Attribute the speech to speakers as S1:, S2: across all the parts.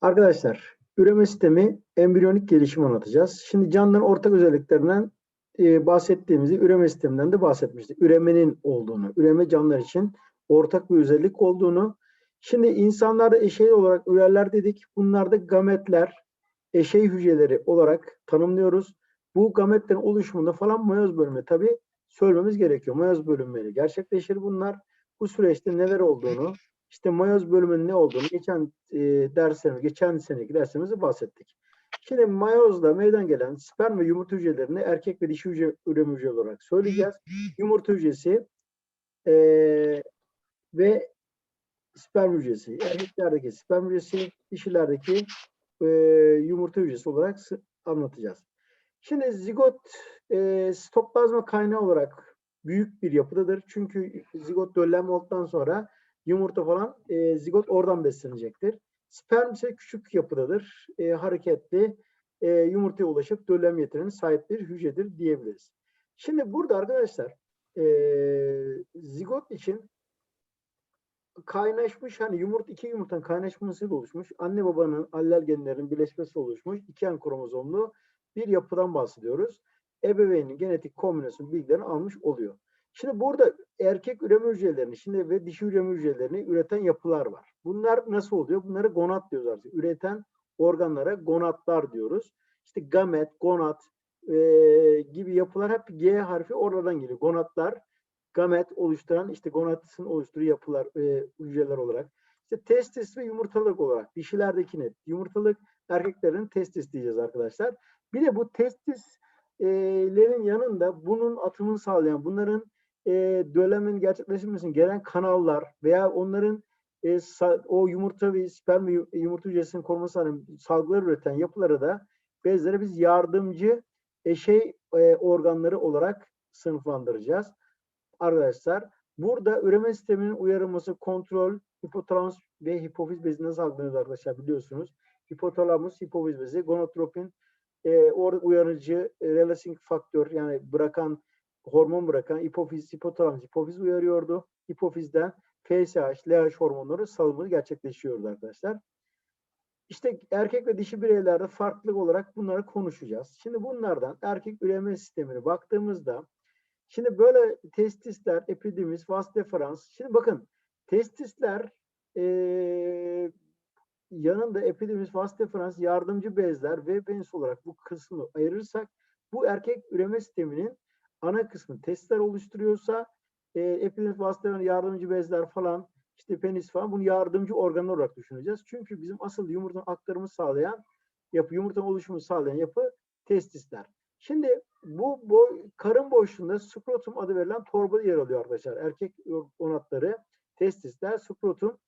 S1: Arkadaşlar, üreme sistemi embriyonik gelişimi anlatacağız. Şimdi canlıların ortak özelliklerinden e, bahsettiğimizde üreme sisteminden de bahsetmiştik. Üremenin olduğunu, üreme canlılar için ortak bir özellik olduğunu. Şimdi insanlarda eşey olarak ürerler dedik. Bunlar da gametler, eşey hücreleri olarak tanımlıyoruz. Bu gametlerin oluşumunda falan mayoz bölümü tabii söylememiz gerekiyor. Mayoz bölünmeleri gerçekleşir bunlar. Bu süreçte neler olduğunu, işte mayoz bölümünün ne olduğunu geçen e, derslerimiz, geçen seneki dersimizde bahsettik. Şimdi mayozda meydana gelen sperm ve yumurta hücrelerini erkek ve dişi hücre, üreme hücre olarak söyleyeceğiz. Yumurta hücresi e, ve sperm hücresi. Erkeklerdeki sperm hücresi, dişilerdeki e, yumurta hücresi olarak anlatacağız. Şimdi zigot e, stoplazma kaynağı olarak büyük bir yapıdadır. Çünkü zigot döllenme olduktan sonra yumurta falan e, zigot oradan beslenecektir. Sperm ise küçük yapıdadır. E, hareketli e, yumurtaya ulaşıp döllenme yeteneğine sahip bir hücredir diyebiliriz. Şimdi burada arkadaşlar e, zigot için kaynaşmış hani yumurta iki yumurtanın kaynaşmasıyla oluşmuş anne babanın allel genlerinin birleşmesi oluşmuş iki yan kromozomlu bir yapıdan bahsediyoruz. Ebeveynin genetik kombinasyon bilgilerini almış oluyor. Şimdi burada erkek üreme hücrelerini şimdi ve dişi üreme hücrelerini üreten yapılar var. Bunlar nasıl oluyor? Bunları gonat diyoruz artık. Üreten organlara gonatlar diyoruz. İşte gamet, gonat e, gibi yapılar hep G harfi oradan geliyor. Gonatlar gamet oluşturan işte gonatın oluşturduğu yapılar, e, hücreler olarak. İşte testis ve yumurtalık olarak dişilerdeki net. Yumurtalık erkeklerin testis diyeceğiz arkadaşlar. Bir de bu testislerin yanında bunun atımını sağlayan, bunların e, dölemin gerçekleşmesinin gelen kanallar veya onların e, o yumurta ve sperm ve yu- yumurta hücresinin koruması hani salgılar üreten yapılara da bezlere biz yardımcı eşey e, organları olarak sınıflandıracağız arkadaşlar. Burada üreme sisteminin uyarılması, kontrol, hipotalamus ve hipofiz bezinden salgılanıyor arkadaşlar biliyorsunuz. Hipotalamus, hipofiz bezi, gonadotropin, e, uyarıcı, e, releasing faktör yani bırakan, hormon bırakan hipofiz, hipotalamus, hipofiz uyarıyordu. Hipofizden FSH, LH hormonları salımı gerçekleşiyordu arkadaşlar. İşte erkek ve dişi bireylerde farklılık olarak bunları konuşacağız. Şimdi bunlardan erkek üreme sistemine baktığımızda Şimdi böyle testisler, epidimis, vas deferans. Şimdi bakın testisler eee, yanında epidimis, vas deferans, yardımcı bezler ve penis olarak bu kısmı ayırırsak bu erkek üreme sisteminin ana kısmı testler oluşturuyorsa e, epidimis, vas deferans, yardımcı bezler falan işte penis falan bunu yardımcı organlar olarak düşüneceğiz. Çünkü bizim asıl yumurtanın aktarımı sağlayan yapı, yumurtanın oluşumunu sağlayan yapı testisler. Şimdi bu boy, karın boşluğunda skrotum adı verilen torba yer alıyor arkadaşlar. Erkek onatları, testisler, skrotum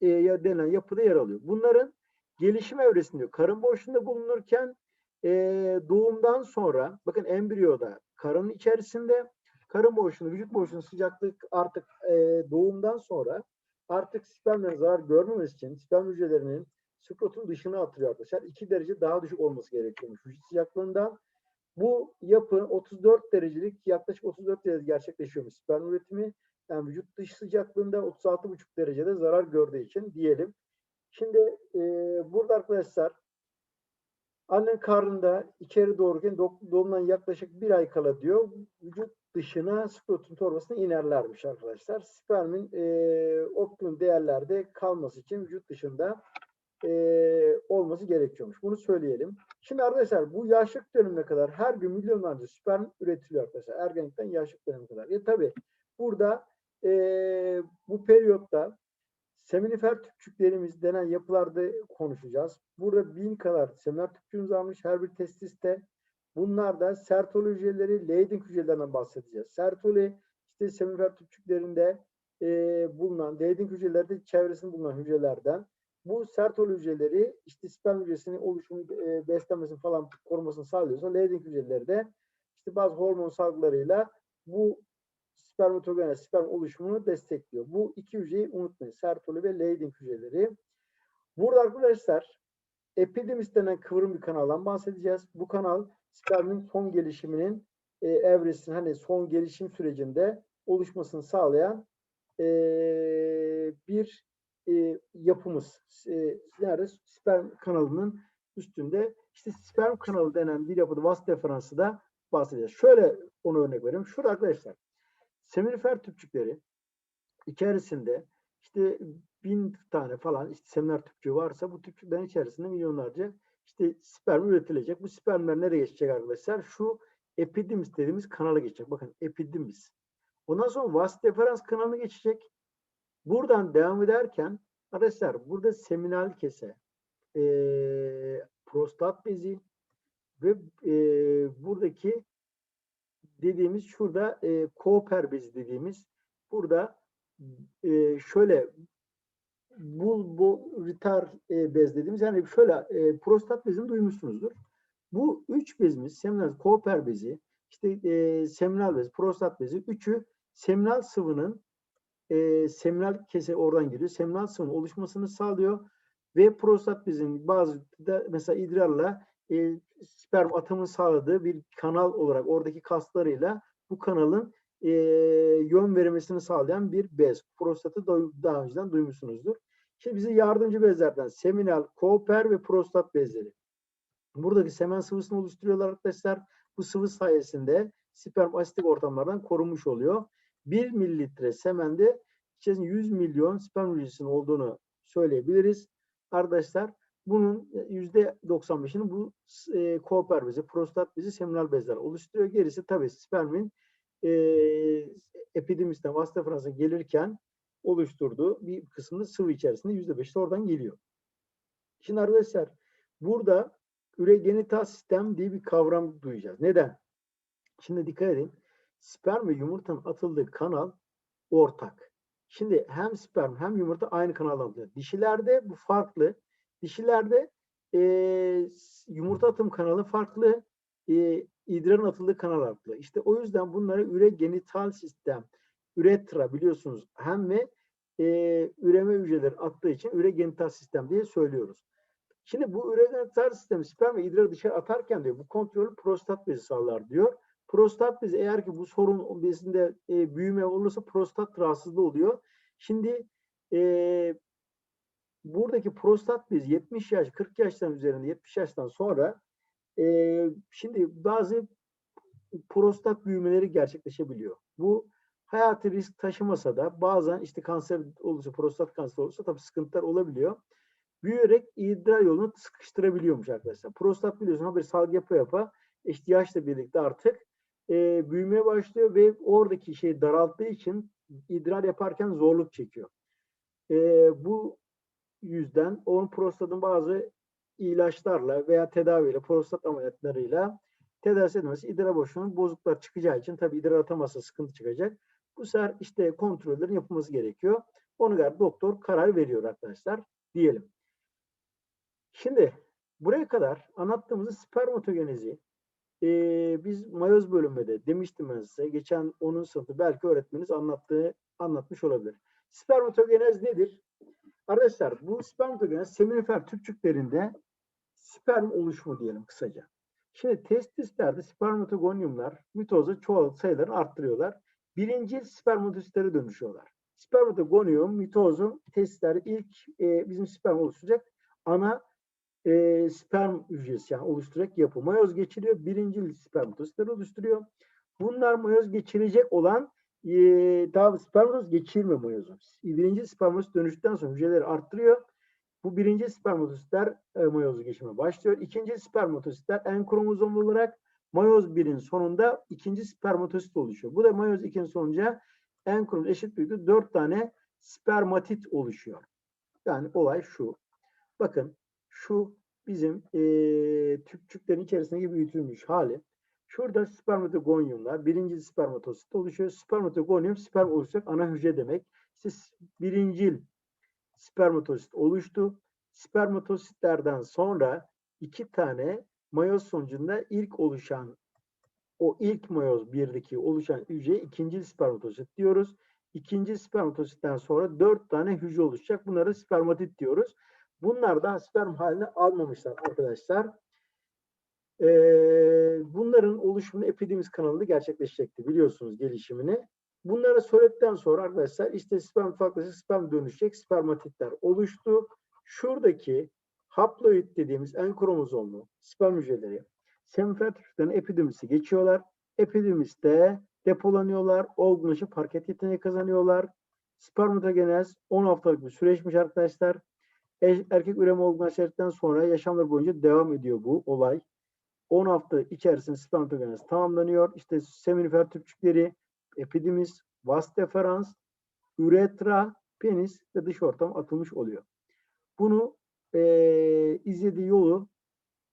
S1: e, denilen yapıda yer alıyor. Bunların gelişim evresinde karın boşluğunda bulunurken e, doğumdan sonra bakın embriyoda karın içerisinde karın boşluğunda vücut boşluğunda sıcaklık artık e, doğumdan sonra artık spermlerin zarar görmemesi için sperm hücrelerinin skrotum dışına atılıyor arkadaşlar. 2 derece daha düşük olması gerekiyormuş vücut sıcaklığından. Bu yapı 34 derecelik yaklaşık 34 derece gerçekleşiyormuş sperm üretimi. Yani vücut dış sıcaklığında 36,5 derecede zarar gördüğü için diyelim. Şimdi e, burada arkadaşlar annen karnında içeri doğurken do- doğumdan yaklaşık bir ay kala diyor vücut dışına skrotum torbasına inerlermiş arkadaşlar. Spermin e, optimum değerlerde kalması için vücut dışında e, olması gerekiyormuş. Bunu söyleyelim. Şimdi arkadaşlar bu yaşlık dönemine kadar her gün milyonlarca sperm üretiliyor arkadaşlar. Ergenlikten yaşlık dönemine kadar. Ya tabii burada e, bu periyotta seminifer tüpçüklerimiz denen yapılarda konuşacağız. Burada bin kadar seminifer tüpçüğümüz almış her bir testiste. Bunlar da sertoli hücreleri, Leydig hücrelerinden bahsedeceğiz. Sertoli işte seminifer tüpçüklerinde e, bulunan, Leydig hücrelerde çevresinde bulunan hücrelerden bu sertol hücreleri işte sperm hücresinin oluşumu, e, beslenmesini falan korumasını sağlıyorsa Leydig hücreleri de işte bazı hormon salgılarıyla bu spermatogen, sperm oluşumunu destekliyor. Bu iki hücreyi unutmayın. Sertoli ve Leydig hücreleri. Burada arkadaşlar epidimis denen kıvrım bir kanaldan bahsedeceğiz. Bu kanal spermin son gelişiminin e, evresinin hani son gelişim sürecinde oluşmasını sağlayan e, bir e, yapımız. E, nerede? Sperm kanalının üstünde işte sperm kanalı denen bir yapıda vas deferansı da bahsedeceğiz. Şöyle onu örnek vereyim. Şurada arkadaşlar seminifer tüpçükleri içerisinde işte bin tane falan işte seminer tüpçüğü varsa bu tüpçüklerin içerisinde milyonlarca işte sperm üretilecek. Bu spermler nereye geçecek arkadaşlar? Şu epidimis dediğimiz kanala geçecek. Bakın epidimis. Ondan sonra vas deferans kanalına geçecek. Buradan devam ederken arkadaşlar burada seminal kese, eee, prostat bezi ve eee, buradaki dediğimiz şurada eee Cooper bezi dediğimiz burada eee, şöyle bulbo-ritar e, bez dediğimiz yani şöyle e, prostat bezini duymuşsunuzdur. Bu üç bezimiz seminal Cooper bezi, işte e, seminal bez, prostat bezi üçü seminal sıvının e, seminal kese oradan giriyor. Seminal sıvının oluşmasını sağlıyor ve prostat bezinin bazı da mesela idrarla e, sperm atımını sağladığı bir kanal olarak oradaki kaslarıyla bu kanalın e, yön verilmesini sağlayan bir bez. Prostatı da- daha önceden duymuşsunuzdur. Şimdi bize yardımcı bezlerden seminal, kooper ve prostat bezleri. Buradaki semen sıvısını oluşturuyorlar arkadaşlar. Bu sıvı sayesinde sperm asitik ortamlardan korunmuş oluyor. 1 mililitre semende içerisinde 100 milyon sperm hücresinin olduğunu söyleyebiliriz. Arkadaşlar bunun %95'ini bu e, kooper bezi, prostat bezi, seminal bezler oluşturuyor. Gerisi tabii spermin e, epidemisten, vas deferansa gelirken oluşturduğu bir kısmını sıvı içerisinde yüzde beş de oradan geliyor. Şimdi arkadaşlar burada üregenital sistem diye bir kavram duyacağız. Neden? Şimdi dikkat edin. Sperm ve yumurtanın atıldığı kanal ortak. Şimdi hem sperm hem yumurta aynı kanaldan atılıyor. Dişilerde bu farklı. Dişilerde e, yumurta atım kanalı farklı. E, idrarın atıldığı kanal farklı. İşte o yüzden bunlara üregenital sistem, üretra biliyorsunuz hem ve e, üreme hücreleri attığı için üregenital sistem diye söylüyoruz. Şimdi bu üregenital sistemi sperm ve idrarı dışarı atarken diyor bu kontrolü prostat bezi sağlar diyor. Prostat bezi eğer ki bu sorun bezinde e, büyüme olursa prostat rahatsızlığı oluyor. Şimdi e, buradaki prostat bezi 70 yaş 40 yaştan üzerinde 70 yaştan sonra e, şimdi bazı prostat büyümeleri gerçekleşebiliyor. Bu hayati risk taşımasa da bazen işte kanser olursa, prostat kanseri olursa tabii sıkıntılar olabiliyor. Büyüyerek idrar yolunu sıkıştırabiliyormuş arkadaşlar. Prostat biliyorsun haberi salgı yapa yapa işte yaşla birlikte artık e, büyümeye başlıyor ve oradaki şey daralttığı için idrar yaparken zorluk çekiyor. E, bu yüzden onun prostatın bazı ilaçlarla veya tedaviyle, prostat ameliyatlarıyla tedavisi edilmesi idrar boşluğunun bozukluklar çıkacağı için tabii idrar atamazsa sıkıntı çıkacak. Bu sefer işte kontrollerin yapılması gerekiyor. Ona göre doktor karar veriyor arkadaşlar diyelim. Şimdi buraya kadar anlattığımız spermatogenezi e, biz mayoz bölümünde demiştim ben size. Geçen onun sınıfı belki öğretmeniniz anlattığı anlatmış olabilir. Spermatogenez nedir? Arkadaşlar bu spermatogenez seminifer tüpçüklerinde sperm oluşumu diyelim kısaca. Şimdi testislerde spermatogoniumlar mitozda çoğalıp sayılarını arttırıyorlar. Birinci spermatositlere dönüşüyorlar. Spermatogonium mitozun testisler ilk e, bizim sperm oluşturacak ana e, sperm hücresi yani oluşturacak yapı. Mayoz geçiriyor. Birinci spermatositleri oluşturuyor. Bunlar mayoz geçirecek olan e, daha spermatoz geçirmiyor mayozu. Birinci spermatoz dönüştükten sonra hücreleri arttırıyor. Bu birinci spermatositler e, mayozu geçirmeye başlıyor. İkinci spermatositler en kromozomlu olarak mayoz 1'in sonunda ikinci spermatosit oluşuyor. Bu da mayoz 2'nin sonunca en kromozom eşit büyüklükte 4 tane spermatit oluşuyor. Yani olay şu. Bakın şu bizim e, tüpçüklerin içerisindeki büyütülmüş hali. Şurada spermatogoniumlar, birinci spermatosit oluşuyor. Spermatogonium sperm oluşacak ana hücre demek. İşte birincil spermatosit oluştu. Spermatositlerden sonra iki tane mayoz sonucunda ilk oluşan o ilk mayoz birdeki oluşan hücreye ikinci spermatosit diyoruz. İkinci spermatositten sonra dört tane hücre oluşacak. Bunlara spermatit diyoruz. Bunlar da sperm haline almamışlar arkadaşlar. Ee, bunların oluşumunu epidemiz kanalında gerçekleşecekti biliyorsunuz gelişimini. Bunları söyledikten sonra arkadaşlar işte sperm farklısı sperm dönüşecek spermatitler oluştu. Şuradaki haploid dediğimiz en kromozomlu sperm hücreleri semifer tüpten epidemisi geçiyorlar. Epidemiste depolanıyorlar. Olgunlaşıp hareket yeteneği kazanıyorlar. Spermatogenez 10 haftalık bir süreçmiş arkadaşlar. E- Erkek üreme olgunlaştıktan sonra yaşamları boyunca devam ediyor bu olay. 10 hafta içerisinde spermatogenez tamamlanıyor. İşte seminifer tüpçükleri, epidimis, vas deferans, üretra, penis ve dış ortam atılmış oluyor. Bunu eee, izlediği yolu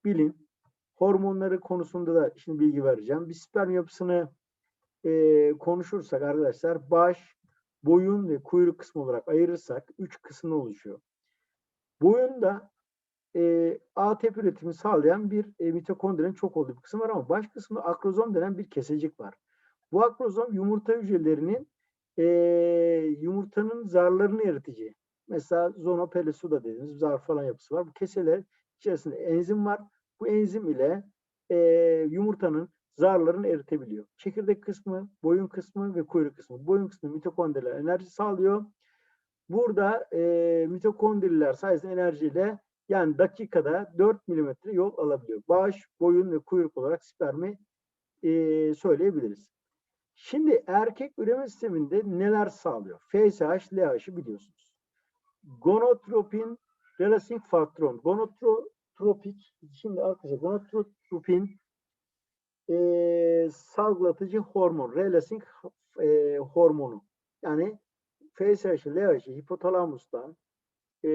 S1: bilin. Hormonları konusunda da şimdi bilgi vereceğim. Bir sperm yapısını eee, konuşursak arkadaşlar baş, boyun ve kuyruk kısmı olarak ayırırsak üç kısımda oluşuyor. Boyunda e, ATP üretimi sağlayan bir e, mitokondrinin çok olduğu bir kısım var ama baş kısmında akrozom denen bir kesecik var. Bu akrozom yumurta hücrelerinin e, yumurtanın zarlarını eritici. Mesela zonopelesuda dediğimiz zar falan yapısı var. Bu keseler içerisinde enzim var. Bu enzim ile e, yumurtanın zarlarını eritebiliyor. Çekirdek kısmı, boyun kısmı ve kuyruk kısmı. Boyun kısmı mitokondriler enerji sağlıyor. Burada e, mitokondriler sayesinde enerjiyle yani dakikada 4 milimetre yol alabiliyor. Baş, boyun ve kuyruk olarak spermi e, söyleyebiliriz. Şimdi erkek üreme sisteminde neler sağlıyor? FSH, LH'ı biliyorsunuz. Gonotropin, relasing faktron. Gonotropik, şimdi arkadaşlar gonotropin e, salgılatıcı hormon, relasing e, hormonu. Yani FSH, LH, hipotalamustan e,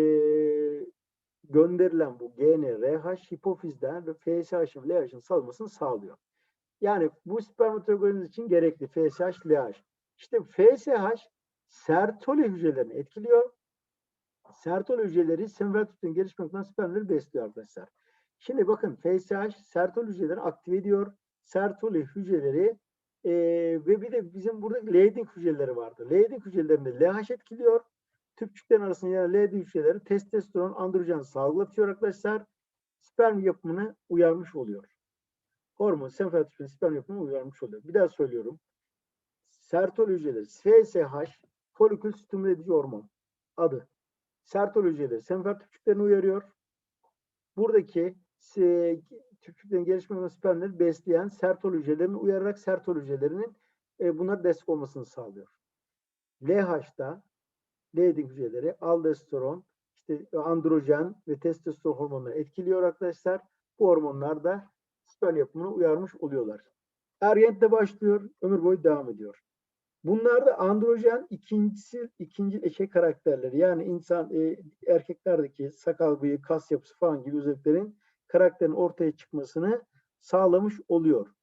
S1: gönderilen bu GN, RH hipofizden FSH ve LH'ın salınmasını sağlıyor. Yani bu spermatogenez için gerekli FSH, LH. İşte FSH sertoli hücrelerini etkiliyor. Sertoli hücreleri semivert gelişmekten spermleri besliyor arkadaşlar. Şimdi bakın FSH sertoli hücrelerini aktive ediyor. Sertoli hücreleri e, ve bir de bizim burada Leydig hücreleri vardı. Leydig hücrelerinde LH etkiliyor. Tüpçüklerin arasında yer alan Leydig hücreleri testosteron, androjen salgılatıyor arkadaşlar. Sperm yapımını uyarmış oluyor. Hormon, senfotropin sperm yapımını uyarmış oluyor. Bir daha söylüyorum. Sertol hücreleri, FSH, folikül stimüle edici hormon adı. Sertol hücreleri senfer tüpçüklerini uyarıyor. Buradaki e, tüpçüklerin gelişmesi spermleri besleyen sertol hücrelerini uyararak sertol hücrelerinin e, bunlara destek olmasını sağlıyor. LH'da Leydig hücreleri aldosteron, işte androjen ve testosteron hormonları etkiliyor arkadaşlar. Bu hormonlar da sperm yapımını uyarmış oluyorlar. Ergenlikte başlıyor, ömür boyu devam ediyor. Bunlarda androjen ikincisi ikinci eşe karakterleri yani insan e, erkeklerdeki sakal bıyık, kas yapısı falan gibi özelliklerin karakterin ortaya çıkmasını sağlamış oluyor.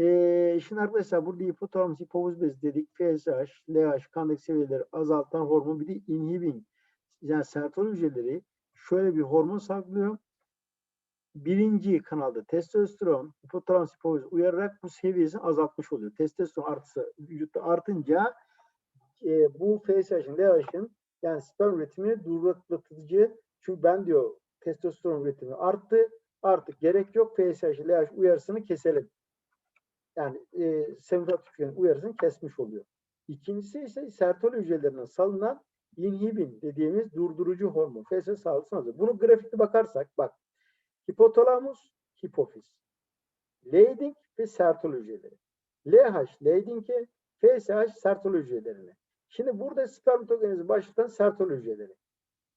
S1: E, şimdi arkadaşlar burada hipotalamus hipofiz bezi dedik. FSH, LH, kandaki seviyeleri azaltan hormon bir de inhibin. Yani sertol hücreleri şöyle bir hormon salgılıyor. Birinci kanalda testosteron, hipotalamus hipofiz uyararak bu seviyesini azaltmış oluyor. Testosteron artısı vücutta artınca e, bu FSH'in, LH'in yani sperm üretimini duraklatıcı. Çünkü ben diyor testosteron üretimi arttı. Artık gerek yok. FSH, LH uyarısını keselim yani e, semiratiflerin uyarısını kesmiş oluyor. İkincisi ise sertol hücrelerinden salınan inhibin dediğimiz durdurucu hormon. FSH sağlısını alıyor. Bunu grafikte bakarsak bak hipotalamus, hipofiz, Leydig ve sertol hücreleri. LH Leyding'e, FSH sertol hücrelerini. Şimdi burada spermatogenezi başlatan sertol hücreleri.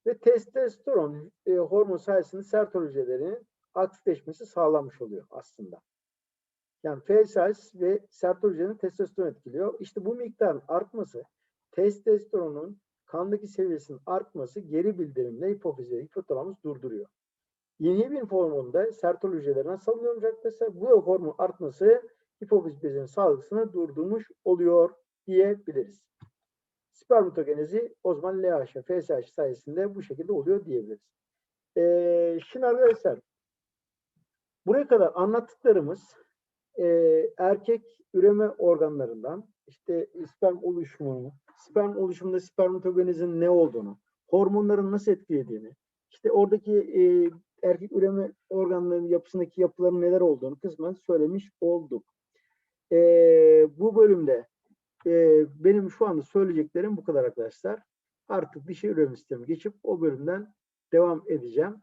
S1: Ve testosteron e, hormon sayesinde sertol hücrelerinin aktifleşmesi sağlanmış oluyor aslında. Yani FSH ve sertolojinin testosteron etkiliyor. İşte bu miktarın artması testosteronun kandaki seviyesinin artması geri bildirimle hipofiz ve hipotalamus durduruyor. Inhibin hormonunda sertol hücrelerine salınıyormuş arkadaşlar. Bu hormon artması hipofiz bezinin salgısını durdurmuş oluyor diyebiliriz. Spermatogenezi o zaman LH, FSH sayesinde bu şekilde oluyor diyebiliriz. Ee, şimdi arkadaşlar buraya kadar anlattıklarımız e, erkek üreme organlarından işte sperm oluşumunu, sperm oluşumunda spermatogenezin ne olduğunu, hormonların nasıl etkilediğini, işte oradaki e, erkek üreme organlarının yapısındaki yapıların neler olduğunu kısmen söylemiş olduk. E, bu bölümde e, benim şu anda söyleyeceklerim bu kadar arkadaşlar. Artık dişi üreme sistemi geçip o bölümden devam edeceğim.